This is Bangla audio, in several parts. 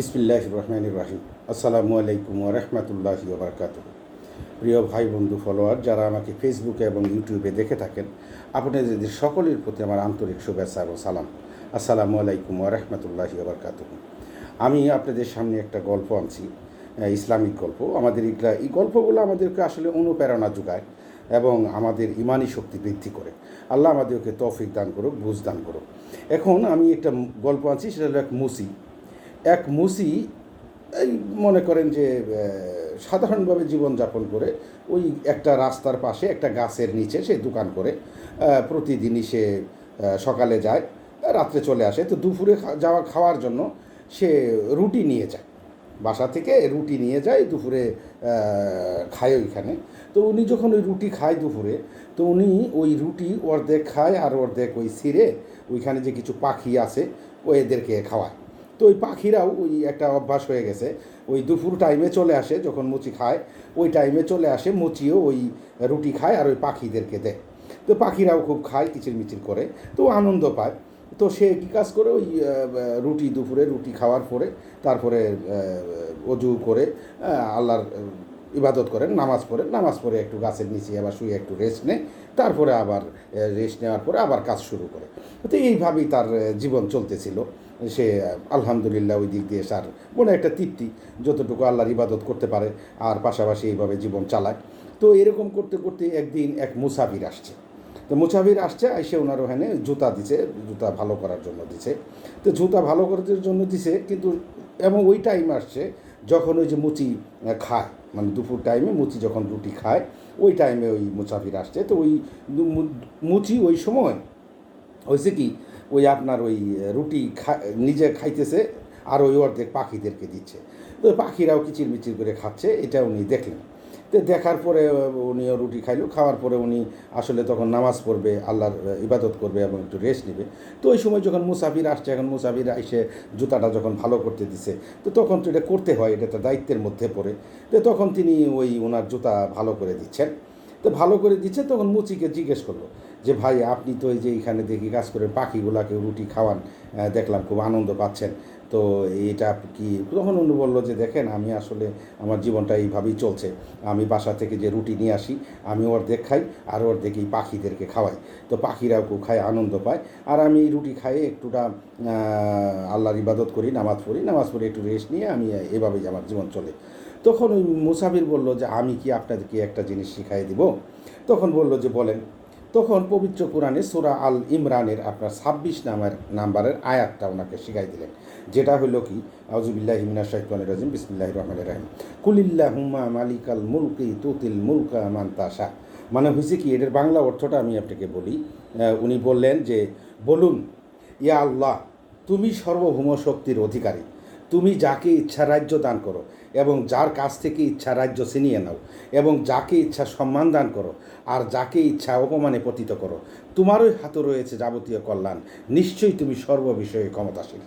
বিসমিল্লাহ রহমান রাহিম। আসসালামু আলাইকুম রহমতুল্লাহ বারকাত প্রিয় ভাই, বন্ধু, ফলোয়ার, যারা আমাকে ফেসবুকে এবং ইউটিউবে দেখে থাকেন, আপনাদের সকলের প্রতি আমার আন্তরিক শুভেচ্ছা ও সালাম। আসসালামু আলাইকুম রহমতুল্লাহ বারকাত আমি আপনাদের সামনে একটা গল্প আনছি ইসলামিক গল্প। আমাদের এই গল্পগুলো আমাদেরকে আসলে অনুপ্রেরণা যোগায় এবং আমাদের ইমানি শক্তি বৃদ্ধি করে। আল্লাহ আমাদেরকে তৌফিক দান করুক, বুঝ দান করুক। এখন আমি একটা গল্প আনছি, সেটা হলো এক মুসি। এক মুসি এই মনে করেন যে সাধারণভাবে জীবনযাপন করে ওই একটা রাস্তার পাশে একটা গাছের নিচে সে দোকান করে প্রতিদিনই সে সকালে যায়, রাত্রে চলে আসে। তো দুপুরে যাওয়া, খাওয়ার জন্য সে রুটি নিয়ে যায়। বাসা থেকে রুটি নিয়ে যায়, দুপুরে খায় ওইখানে। তো উনি যখন ওই রুটি খায় দুপুরে, তো উনি ওই রুটি অর্ধেক খায় আর অর্ধেক ওই ছিঁড়ে ওইখানে যে কিছু পাখি আছে, ও এদেরকে খাওয়ায়। তো ওই পাখিরাও ওই একটা অভ্যাস হয়ে গেছে। ওই দুপুর টাইমে চলে আসে যখন মুচি খায়, ওই টাইমে চলে আসে মুচিও ওই রুটি খায় আর ওই পাখিদেরকে দেয়। তো পাখিরাও খুব খায়, কিচিরমিচির করে, তো আনন্দ পায়। তো সে কী কাজ করে? ওই রুটি দুপুরে রুটি খাওয়ার পরে তারপরে অজু করে আল্লাহর ইবাদত করেন নামাজ পড়েন নামাজ পড়ে একটু গাছের নিচে আবার শুয়ে একটু রেস্ট নেয়, তারপরে আবার রেস্ট নেওয়ার পরে আবার কাজ শুরু করে। তো এইভাবেই তার জীবন চলতেছিল। সে, আলহামদুলিল্লাহ, ওই দিক দিয়ে তার মনে একটা তৃপ্তি, যতটুকু আল্লাহর ইবাদত করতে পারে, আর পাশাপাশি এইভাবে জীবন চালায়। তো এরকম করতে করতে একদিন এক মুসাফির আসছে। তো মুসাফির আসছে এসে ওনার ওখানে জুতা দিছে, জুতা ভালো করার জন্য দিছে। তো জুতা ভালো করার জন্য দিছে, কিন্তু এবং ওই টাইম আসছে, যখন ওই যে মুচি খায় মানে দুপুর টাইমে মুচি যখন রুটি খায়, ওই টাইমে ওই মুসাফির আসছে। তো ওই মুচি ওই সময় হয়েছে কি ওই আপনার ওই রুটি খা, নিজে খাইতেছে আর ওই অর্ধেক পাখিদেরকে দিচ্ছে। তো পাখিরাও কিচির মিচির করে খাচ্ছে, এটা উনি দেখলেন। তো দেখার পরে উনিও রুটি খাইল, খাওয়ার পরে উনি আসলে তখন নামাজ পড়বে, আল্লাহর ইবাদত করবে এবং একটু রেস্ট নেবে। তো ওই সময় যখন মুসাফির আসছে, এখন মুসাফির এসে জুতাটা যখন ভালো করতে দিছে, তো তখন তো এটা করতে হয়, এটা তো দায়িত্বের মধ্যে পড়ে। তো তখন তিনি ওই ওনার জুতা ভালো করে দিচ্ছেন। তো ভালো করে দিচ্ছে, তখন মুচিকে জিজ্ঞেস করল যে ভাই, আপনি তো এই যে এখানে দেখি কাজ করে পাখিগুলাকে রুটি খাওয়ান দেখলাম খুব আনন্দ পাচ্ছেন। তো এটা কি, তখন উনি বলল যে, দেখেন, আমি আসলে আমার জীবনটা এইভাবেই চলছে। আমি বাসা থেকে যে রুটি নিয়ে আসি, আমি অর্ধেক খাই আর অর্ধেক এই পাখিদেরকে খাওয়াই। তো পাখিরাও খুব খায়, আনন্দ পায়। আর আমি এই রুটি খাই একটুটা আল্লাহর ইবাদত করি, নামাজ পড়ি। নামাজ পড়ে একটু রেস্ট নিয়ে আমি এভাবেই আমার জীবন চলে। তখন ওই মুসাফির বলল যে, আমি কি আপনাদেরকে একটা জিনিস শিখাই দিব? তখন বলল যে, বলেন। তখন পবিত্র কোরআনে সুরা আল ইমরানের আপনার ছাব্বিশ নামের নাম্বারের আয়াতটা ওনাকে শিখাই দিলেন। যেটা হলো কি? আউজুবিল্লাহ হিমিনা শাহিদ রাজিম বিসমিল্লাহ রহমান রাহিম। কুলিল্লাহ হুমা মালিকাল মুলকি তুতিল মুলকা মান্তাসা মানে হয়েছে কি এটার বাংলা অর্থটা আমি আপনাকে বলি উনি বললেন যে, বলুন, ইয়া আল্লাহ, তুমি সর্বভৌম শক্তির অধিকারী। তুমি যাকে ইচ্ছা রাজ্য দান করো এবং যার কাছ থেকে ইচ্ছা রাজ্য ছিনিয়ে নাও এবং যাকে ইচ্ছা সম্মান দান করো আর যাকে ইচ্ছা অপমানে পতিত করো তোমারই হাতে রয়েছে যাবতীয় কল্যাণ। নিশ্চয়ই তুমি সর্ববিষয়ে ক্ষমতাশীল।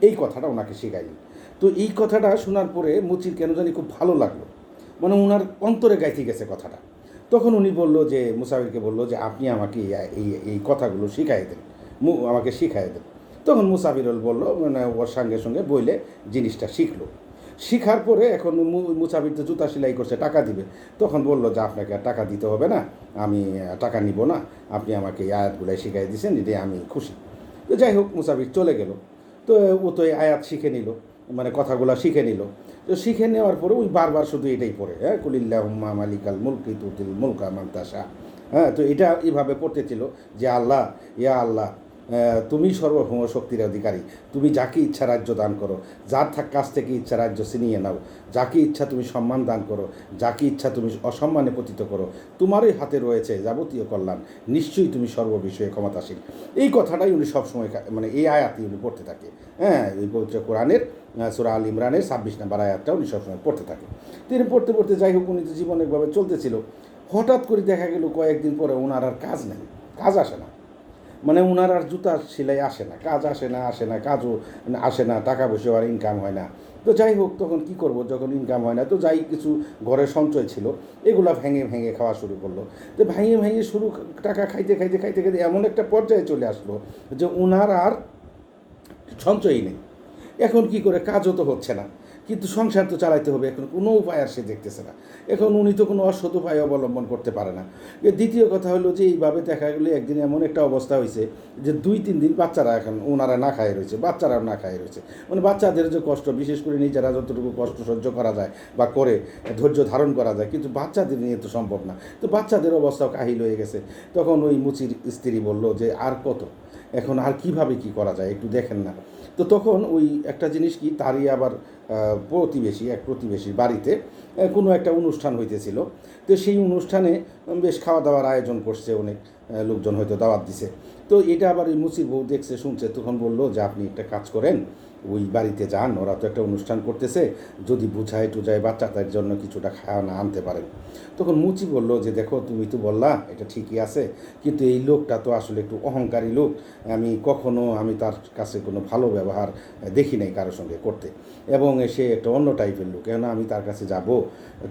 এই কথাটা ওনাকে শেখাইলেন। তো এই কথাটা শোনার পরে মুচির কেন জানি খুব ভালো লাগল। মানে ওনার অন্তরে গাইতে গেছে কথাটা। তখন উনি বলল যে, মুসাফিরকে বলল যে, আপনি আমাকে এই- এই কথাগুলো শিখাই দেন। আমাকে শিখাই দেন। তখন মুসাফিরুল বলল মানে ওর সঙ্গে সঙ্গে বইলে জিনিসটা শিখলো। শিখার পরে এখন মুসাফির তো জুতা সেলাই করছে, টাকা দিবে। তখন বলল, যে, আপনাকে আর টাকা দিতে হবে না, আমি টাকা নিব না, আপনি আমাকে এই আয়াতগুলাই শিখাই দিয়েছেন এটাই আমি খুশি। তো যাই হোক, মুসাফির চলে গেল। তো ও তো এই আয়াত শিখে নিল মানে কথাগুলো শিখে নিল। তো শিখে নেওয়ার পরে ওই বারবার শুধু এটাই পড়ে হ্যাঁ কুলিল্লাহ হুম্মা মালিকাল মুলকি তুতিল মুলকা মান্তাসা হ্যাঁ তো এটা এইভাবে পড়তেছিল যে আল্লাহ, ইয়া আল্লাহ তুমি সর্বভৌম শক্তির অধিকারী। তুমি যাকে ইচ্ছা রাজ্য দান করো, যার থাক কাছ থেকে ইচ্ছা রাজ্য ছিনিয়ে নাও, যাকে ইচ্ছা তুমি সম্মান দান করো, যাকে ইচ্ছা তুমি অসম্মানে পতিত করো, তোমারই হাতে রয়েছে যাবতীয় কল্যাণ। নিশ্চয়ই তুমি সর্ববিষয়ে ক্ষমতাশীল। এই কথাটাই উনি সবসময় মানে এই আয়াতই উনি পড়তে থাকে। হ্যাঁ এই পবিত্র কোরআনের সূরা আল ইমরানের ছাব্বিশ নাম্বার আয়াতটা উনি সবসময় পড়তে থাকে। তিনি পড়তে পড়তে যাই হোক, উনি তো জীবনে চলতেছিল। হঠাৎ করে দেখা গেল কয়েকদিন পরে ওনার আর কাজ নেই, কাজ আসে না। মানে ওনার আর জুতা সেলাই আসে না, কাজ আসে না আসে না, কাজও আসে না, টাকা পয়সা আর ইনকাম হয় না। তো যাই হোক, তখন কি করব, যখন ইনকাম হয় না, তো যাই কিছু ঘরে সঞ্চয় ছিল, এগুলা ভেঙে ভেঙে খাওয়া শুরু করল। তো ভেঙে ভেঙে শুরু টাকা খাইতে খাইতে খাইতে খাইতে এমন একটা পর্যায়ে চলে আসলো যে ওনার আর সঞ্চয়ই নেই। এখন কি করে? কাজও তো হচ্ছে না। কিন্তু সংসার তো চালাইতে হবে, এখন কোনো উপায় আর সে দেখতেছে না। এখন উনি তো কোনো অসৎ উপায় অবলম্বন করতে পারে না। দ্বিতীয় কথা হলো যে, এইভাবে দেখা গেলো একদিন এমন একটা অবস্থা হয়েছে যে, দুই তিন দিন বাচ্চারা এখন ওনারা না খায় রয়েছে, বাচ্চারাও না খায় রয়েছে। মানে বাচ্চাদের যে কষ্ট, বিশেষ করে নিজেরা যতটুকু কষ্ট সহ্য করা যায় বা করে, ধৈর্য ধারণ করা যায়, কিন্তু বাচ্চাদের নিয়ে তো সম্ভব না। তো বাচ্চাদের অবস্থাও কাহিল হয়ে গেছে। তখন ওই মুচির স্ত্রী বলল যে, আর কত? এখন আর কীভাবে কি করা যায়? একটু দেখেন না। তো তখন ওই একটা জিনিস কি, তারই আবার প্রতিবেশী, এক প্রতিবেশীর বাড়িতে কোনো একটা অনুষ্ঠান হইতেছিল। তো সেই অনুষ্ঠানে বেশ খাওয়া দাওয়ার আয়োজন করছে অনেক লোকজন হয়তো দাওয়াত দিছে। তো এটা আবার ওই মুসির বউ দেখছে, শুনছে, তখন বলল যে আপনি একটা কাজ করেন ওই বাড়িতে যান, ওরা তো একটা অনুষ্ঠান করতেছে, যদি বুঝায় টুজায় বাচ্চাদের জন্য কিছুটা খাওয়া না আনতে পারেন। তখন মুচি বলল যে, দেখো, তুমি তো বললা, এটা ঠিকই আছে, কিন্তু এই লোকটা তো আসলে একটু অহংকারী লোক। আমি কখনো, আমি তার কাছে কোনো ভালো ব্যবহার দেখি নাই কারোর সঙ্গে করতে। এবং সে একটা অন্য টাইপের লোক কেন আমি তার কাছে যাব।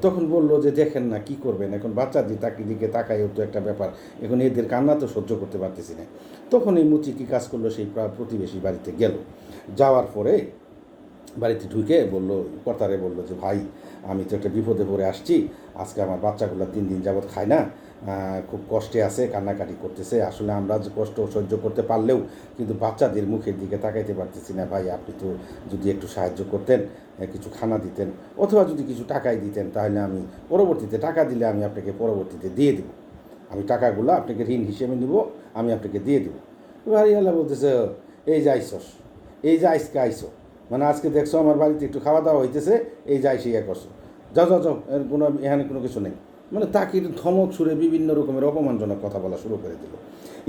তখন বলল যে, দেখেন না, কি করবেন? এখন বাচ্চাদের তাকি দিকে তাকাইও তো একটা ব্যাপার। এখন এদের কান্না তো সহ্য করতে পারতেছি না। তখন এই মুচি কী কাজ করল? সেই প্রা- প্রতিবেশী বাড়িতে গেল। যাওয়ার পরে বাড়িতে ঢুকে বলল, কর্তারে বলল যে, ভাই, আমি তো একটা বিপদে পড়ে আসছি। আজকে আমার বাচ্চাগুলো তিন দিন যাবৎ খায় না। খুব কষ্টে আছে, কান্নাকাটি করতেছে। আসলে আমরা যে কষ্ট সহ্য করতে পারলেও কিন্তু বাচ্চাদের মুখের দিকে তাকাইতে পারতেছি না। ভাই, আপনি তো যদি একটু সাহায্য করতেন কিছু খানা দিতেন অথবা যদি কিছু টাকাই দিতেন, তাহলে আমি পরবর্তীতে টাকা দিলে আমি আপনাকে পরবর্তীতে দিয়ে দেবো। আমি টাকাগুলো আপনাকে ঋণ হিসেবে নিব, আমি আপনাকে দিয়ে দেবো। বাড়িওয়ালা বলতেছে, এই যে আইসস এই যে আইসকে আইসো মানে আজকে দেখছ আমার বাড়িতে একটু খাওয়া দাওয়া হইতেছে, এই যে আইসে ইয়ে করছ। যাও যাও যাও, এর কোনো এখানে কোনো কিছু নেই। মানে তাকে ধমক সুরে বিভিন্ন রকমের অপমানজনক কথা বলা শুরু করে দিল।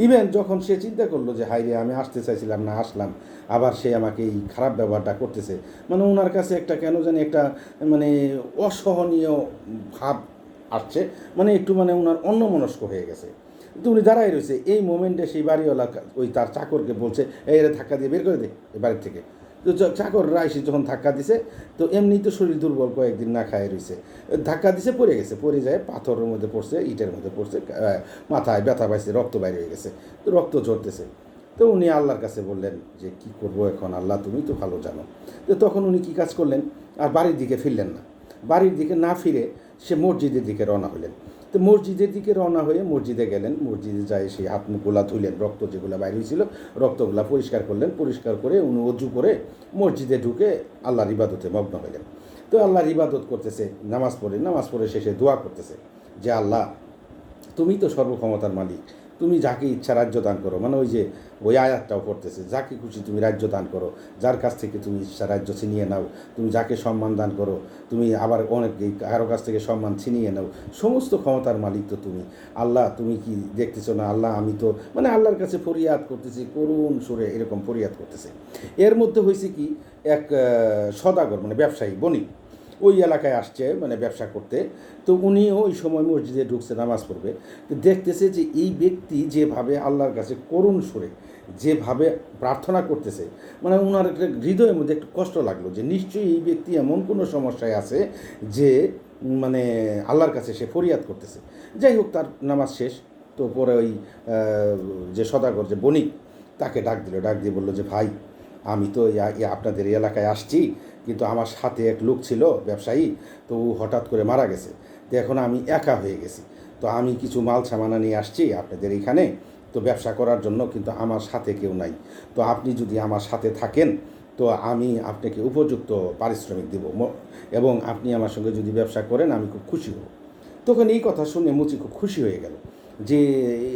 ইভেন যখন সে চিন্তা করল যে হাই রে আমি আসতে চাইছিলাম না আসলাম আবার সে আমাকে এই খারাপ ব্যবহারটা করতেছে। মানে ওনার কাছে একটা কেন জানি একটা মানে অসহনীয় ভাব আসছে। মানে একটু মানে ওনার অন্যমনস্ক হয়ে গেছে। তো উনি দাঁড়াই রয়েছে। এই মোমেন্টে সেই বাড়িওয়ালা ওই তার চাকরকে বলছে, এই এরা ধাক্কা দিয়ে বের করে দে এই বাড়ির থেকে। তো চাকররা এসে যখন ধাক্কা দিছে, তো এমনি তো শরীর দুর্বল, কয়েকদিন না খায় রয়েছে ধাক্কা দিছে, পড়ে গেছে, পড়ে যায়, পাথরের মধ্যে পড়ছে, ইটের মধ্যে পড়ছে মাথায় ব্যথা পাইছে, রক্ত বাইরে হয়ে গেছে, তো রক্ত ঝরতেছে। তো উনি আল্লাহর কাছে বললেন যে, কি করব এখন? আল্লাহ, তুমি তো ভালো জানো। তো তখন উনি কি কাজ করলেন? আর বাড়ির দিকে ফিরলেন না। বাড়ির দিকে না ফিরে সে মসজিদের দিকে রওনা হলেন। তো মসজিদের দিকে রওনা হয়ে মসজিদে গেলেন। মসজিদে যায় সেই হাত মুখগুলা ধুলেন রক্ত যেগুলো বাইরে হয়েছিল, রক্তগুলা পরিষ্কার করলেন। পরিষ্কার করে উনি অজু করে মসজিদে ঢুকে আল্লাহর ইবাদতে মগ্ন হলেন তো আল্লাহর ইবাদত করতেছে, নামাজ পড়ে নামাজ পড়ে শেষে দোয়া করতেছে যে, আল্লাহ, তুমি তো সর্বক্ষমতার মালিক। তুমি যাকে ইচ্ছা রাজ্য দান করো মানে ওই যে ওই আয়াতটাও পড়তেছে, যাকে খুশি তুমি রাজ্য দান করো, যার কাছ থেকে তুমি ইচ্ছা রাজ্য ছিনিয়ে নাও, তুমি যাকে সম্মান দান করো, তুমি আবার অনেক কারও কাছ থেকে সম্মান ছিনিয়ে নাও, সমস্ত ক্ষমতার মালিক তো তুমি। আল্লাহ, তুমি কি দেখতেছো না? আল্লাহ, আমি তো মানে আল্লাহর কাছে ফরিয়াদ করতেছি, করুণ সুরে এরকম ফরিয়াদ করতেছে। এর মধ্যে হয়েছে কি? এক সদাগর মানে ব্যবসায়ী, বণিক। ওই এলাকায় আসছে মানে ব্যবসা করতে। তো উনিও ওই সময় মসজিদে ঢুকছে, নামাজ পড়বে। তো দেখতেছে যে এই ব্যক্তি যেভাবে আল্লাহর কাছে করুণ সুরে, যেভাবে প্রার্থনা করতেছে মানে ওনার একটা হৃদয়ের মধ্যে একটু কষ্ট লাগল যে নিশ্চয়ই এই ব্যক্তি এমন কোনো সমস্যায় আছে যে মানে আল্লাহর কাছে সে ফরিয়াদ করতেছে। যাই হোক, তার নামাজ শেষ। তো পরে ওই যে সদাগর, যে বণিক, তাকে ডাক দিল। ডাক দিয়ে বলল যে, ভাই, আমি তো আপনাদের এলাকায় আসছি। কিন্তু আমার সাথে এক লোক ছিল, ব্যবসায়ী, তো ও হঠাৎ করে মারা গেছে। তো এখন আমি একা হয়ে গেছি। তো আমি কিছু মাল সামানা নিয়ে আসছি আপনাদের এইখানে তো ব্যবসা করার জন্য কিন্তু আমার সাথে কেউ নাই। তো আপনি যদি আমার সাথে থাকেন, তো আমি আপনাকে উপযুক্ত পারিশ্রমিক দেব। এবং আপনি আমার সঙ্গে যদি ব্যবসা করেন, আমি খুব খুশি হব। তখন এই কথা শুনে মুচি খুব খুশি হয়ে গেল। যে,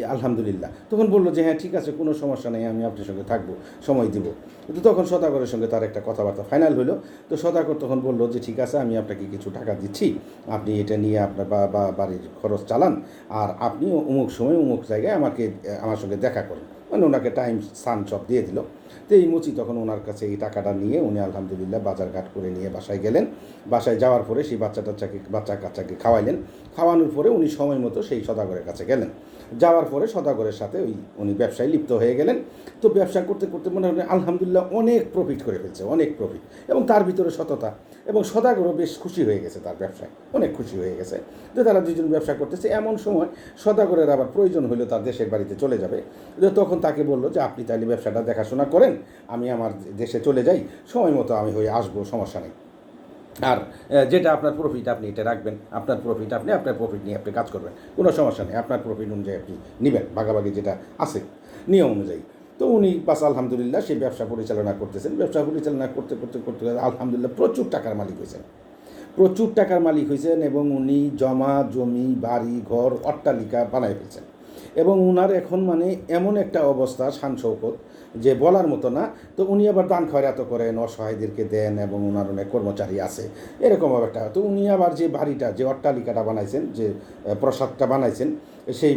আলহামদুলিল্লাহ। তখন বলল যে হ্যাঁ ঠিক আছে, কোনো সমস্যা নেই, আমি আপনার সঙ্গে থাকব, সময় দিব। কিন্তু তখন সদাগরের সঙ্গে তার একটা কথাবার্তা ফাইনাল হলো তো সদাগর তখন বলল যে, ঠিক আছে, আমি আপনাকে কিছু টাকা দিচ্ছি। আপনি এটা নিয়ে আপনার বা বাড়ির খরচ চালান আর আপনি অমুক সময় অমুক জায়গায় আমাকে, আমার সঙ্গে দেখা করেন। মানে ওনাকে টাইম স্থান সব দিয়ে দিল। তো এই মুচি তখন ওনার কাছে এই টাকাটা নিয়ে উনি আলহামদুলিল্লাহ বাজারঘাট করে নিয়ে বাসায় গেলেন। বাসায় যাওয়ার পরে সেই বাচ্চা টাচ্চাকে বাচ্চা কাচ্চাকে খাওয়াইলেন। খাওয়ানোর পরে উনি সময় মতো সেই সদাগরের কাছে গেলেন। যাওয়ার পরে সদাগরের সাথে ওই উনি ব্যবসায় লিপ্ত হয়ে গেলেন। তো ব্যবসা করতে করতে মনে হয় আলহামদুলিল্লাহ অনেক প্রফিট করে ফেলছে, অনেক প্রফিট এবং তার ভিতরে সততা। এবং সদাগরও বেশ খুশি হয়ে গেছে তার ব্যবসায়, অনেক খুশি হয়ে গেছে যে তারা দুজন ব্যবসা করতেছে। এমন সময় সদাগরের আবার প্রয়োজন হলো তার দেশের বাড়িতে চলে যাবে। যে তখন তাকে বলল যে, আপনি তাহলে ব্যবসাটা দেখাশোনা করেন, আমি আমার দেশে চলে যাই, সময় মতো আমি হয়ে আসব, সমস্যা নেই। আর যেটা আপনার প্রফিট আপনি এটা রাখবেন, আপনার প্রফিট আপনি আপনার প্রফিট নিয়ে আপনি কাজ করবেন। কোনো সমস্যা নেই, আপনার প্রফিট অনুযায়ী আপনি নেবেন, ভাগাভাগি যেটা আছে, নিয়ম অনুযায়ী। তো উনি বাস আলহামদুলিল্লাহ সেই ব্যবসা পরিচালনা করতেছেন। ব্যবসা পরিচালনা করতে করতে করতে আলহামদুলিল্লাহ প্রচুর টাকার মালিক হয়েছেন। প্রচুর টাকার মালিক হয়েছেন এবং উনি জমা, জমি, বাড়ি, ঘর, অট্টালিকা বানায় ফেলছেন। এবং উনার এখন মানে এমন একটা অবস্থা শান শৌকত যে বলার মতো না, তো উনি আবার দান খয়রাত করেন অসহায়দেরকে দেন এবং ওনার অনেক কর্মচারী আছে। এরকম একটা, তো উনি আবার যে বাড়িটা, যে অট্টালিকাটা বানাইছেন, যে প্রসাদটা বানাইছেন, সেই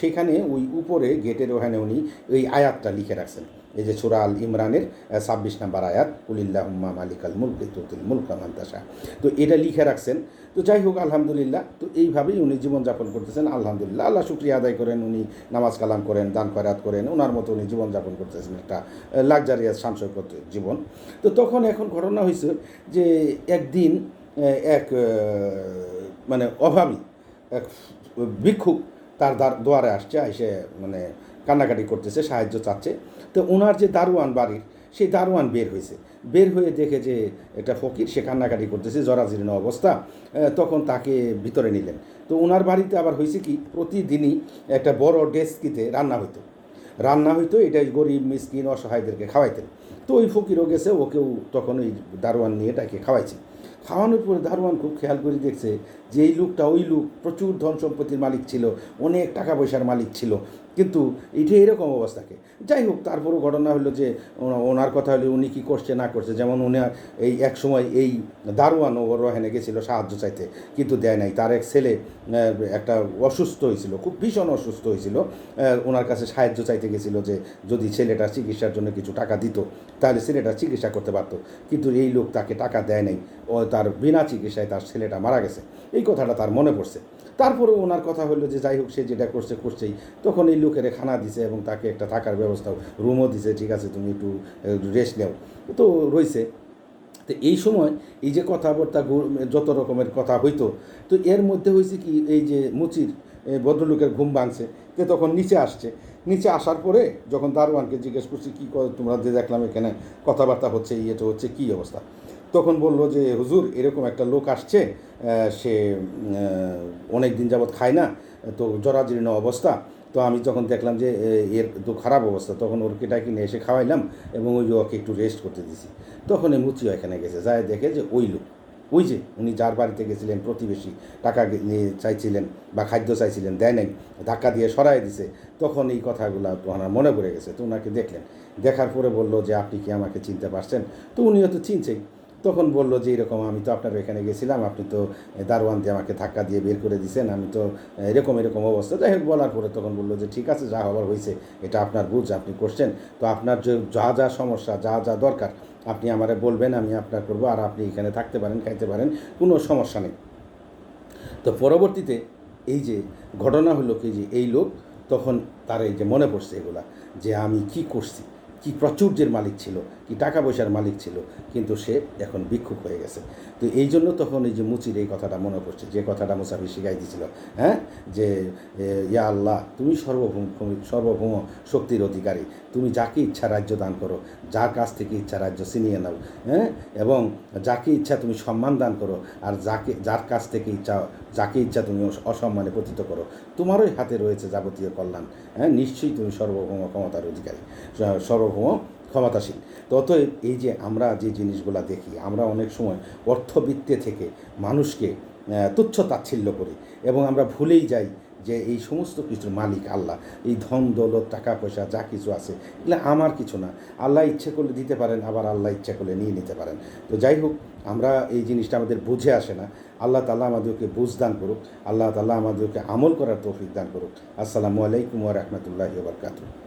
সেইখানে ওই উপরে, গেটের ওখানে উনি ওই আয়াতটা লিখে রাখছেন। এই যে সুরা আল ইমরানের ছাব্বিশ নাম্বার আয়াত উলিল্লাহুম্মা মালিক আল মুলক তুতুল মুলক মান্তাসা তো এটা লিখে রাখছেন। তো যাই হোক, আলহামদুলিল্লাহ, তো এইভাবেই উনি জীবনযাপন করতেছেন। আলহামদুলিল্লাহ, আল্লাহ শুক্রিয়া আদায় করেন, উনি নামাজ কালাম করেন, দান খয়রাত করেন ওনার মতো উনি জীবনযাপন করতেছেন একটা লাক্সারিয়াস সাংসর্গত জীবন। তো তখন এখন ঘটনা হয়েছে যে একদিন এক মানে অভাবী, এক ভিক্ষুক তার দ্বার- আসছে এসে মানে কান্নাকাটি করতেছে, সাহায্য চাচ্ছে। তো ওনার যে দারোয়ান বাড়ির, সেই দারোয়ান বের হয়েছে। বের হয়ে দেখে যে এটা ফকির, সে কান্নাকাটি করতেছে, জরাজীর্ণ অবস্থা তখন তাকে ভিতরে নিলেন। তো ওনার বাড়িতে আবার হয়েছে কি, প্রতিদিনই একটা বড় ডেস্কিতে রান্না হইতো। রান্না হইতো, এটাই গরিব, মিসকিন, অসহায়দেরকে খাওয়াইতেন। তো ওই ফকিরও গেছে, ওকেও তখন ওই দারোয়ান নিয়ে তাকে খাওয়াইছে। খাওয়ানোর পরে দারোয়ান খুব খেয়াল করে দেখছে যে এই লোকটা, ওই লোক প্রচুর ধন সম্পত্তির মালিক ছিল, অনেক টাকা পয়সার মালিক ছিল। কিন্তু এটা এরকম অবস্থাকে যাই হোক, তারপরও ঘটনা হলো যে ওনার কথা হলো উনি কী করছে, না করছে। যেমন উনি এই এক সময় এই দারোয়ান ও রহেনে গেছিল সাহায্য চাইতে, কিন্তু দেয় নাই। তার এক ছেলে একটা অসুস্থ হয়েছিল, খুব ভীষণ অসুস্থ হয়েছিল ওনার কাছে সাহায্য চাইতে গেছিল যে, যদি ছেলেটা চিকিৎসার জন্য কিছু টাকা দিত, তাহলে ছেলেটা চিকিৎসা করতে পারতো। কিন্তু এই লোক তাকে টাকা দেয় নাই। ও তার বিনা চিকিৎসায় তার ছেলেটা মারা গেছে। এই কথাটা তার মনে পড়ছে। তারপরে ওনার কথা হলো যে, যাই হোক, সে যেটা করছে, করছেই। তখন এই লোকের খানা দিছে এবং তাকে একটা থাকার ব্যবস্থা রুমও দিছে, ঠিক আছে, তুমি একটু রেস্ট নেও। তো রয়েছে তো এই সময় এই যে কথাবার্তা যত রকমের কথা হইতো, তো এর মধ্যে হয়েছে কি, এই যে মুচির ভদ্রলোকের ঘুম ভাঙছে, তো তখন নিচে আসছে। নিচে আসার পরে যখন দারোয়ানকে জিজ্ঞেস করছি কী, তোমরা যে দেখলাম এখানে কথাবার্তা হচ্ছে, ইয়েটা হচ্ছে, কী অবস্থা? তখন বলল যে, হুজুর, এরকম একটা লোক আসছে সে অনেক দিন যাবৎ খায় না, তো জরাজীর্ণ অবস্থা। তো আমি যখন দেখলাম যে এর তো খারাপ অবস্থা, তখন ওর কেটা কিনে এসে খাওয়াইলাম এবং ওই ওকে একটু রেস্ট করতে দিছি। তখন এই মুচিও এখানে গেছে, যায় দেখে যে ওই লোক, ওই যে উনি যার বাড়িতে গেছিলেন, প্রতিবেশী, টাকা চাইছিলেন বা খাদ্য চাইছিলেন, দেয় নাই, ধাক্কা দিয়ে সরাই দিছে। তখন এই কথাগুলো ওনার মনে পড়ে গেছে, তো ওনাকে দেখলেন। দেখার পরে বলল যে, আপনি কি আমাকে চিনতে পারছেন? তো উনিও তো চিনছেই। তখন বলল যে, এরকম আমি তো আপনার এখানে গেছিলাম, আপনি তো দারোয়ান দিয়ে আমাকে ধাক্কা দিয়ে বের করে দিয়েছেন আমি তো এরকম এরকম অবস্থা। যাই হোক, বলার পরে তখন বলল যে, ঠিক আছে, যা হবার হয়েছে, এটা আপনার বুঝ, আপনি করছেন। তো আপনার যে, যা যা সমস্যা, যা যা দরকার, আপনি আমারে বলবেন, আমি আপনার করব, আর আপনি এখানে থাকতে পারেন, খাইতে পারেন, কোনো সমস্যা নেই। তো পরবর্তীতে এই যে ঘটনা হলো কি, যে এই লোক তখন তার এই যে মনে পড়ছে এগুলা, যে আমি কি করছি? কি প্রাচুর্যের মালিক ছিল, কি টাকা পয়সার মালিক ছিল, কিন্তু সে এখন ভিক্ষুক হয়ে গেছে। তো এই জন্য তখন এই যে মুচির এই কথাটা মনে পড়ছে, যে কথাটা মুসাফি শিখাই দিয়েছিল হ্যাঁ? যে ইয়া আল্লাহ, তুমি সর্বভৌম সর্বভৌম শক্তির অধিকারী, তুমি যাকে ইচ্ছা রাজ্য দান করো, যার কাছ থেকে ইচ্ছা রাজ্য ছিনিয়ে নাও হ্যাঁ? এবং যাকে ইচ্ছা তুমি সম্মান দান করো, আর যাকে, যার কাছ থেকে ইচ্ছা, যাকে ইচ্ছা তুমি অসম্মানে পতিত করো, তোমারই হাতে রয়েছে যাবতীয় কল্যাণ হ্যাঁ? নিশ্চয়ই তুমি সর্বভৌম ক্ষমতার অধিকারী, স- ক্ষমতাশীল। তো অতএব এই যে আমরা যে জিনিসগুলো দেখি, আমরা অনেক সময় অর্থবিত্তে থেকে মানুষকে তুচ্ছ তাচ্ছিল্য করি এবং আমরা ভুলেই যাই যে এই সমস্ত কিছুর মালিক আল্লাহ। এই ধন, দৌলত, টাকা পয়সা, যা কিছু আছে, এগুলো আমার কিছু না। আল্লাহ ইচ্ছে করলে দিতে পারেন, আবার আল্লাহ ইচ্ছে করলে নিয়ে নিতে পারেন। তো যাই হোক, আমরা এই জিনিসটা আমাদের বুঝে আসে না। আল্লাহ তাল্লাহ আমাদেরকে বুঝ দান করুক, আল্লাহ তাল্লাহ আমাদেরকে আমল করার তৌফিক দান করুক। আসসালামু আলাইকুম ওয়া রাহমাতুল্লাহি ওয়া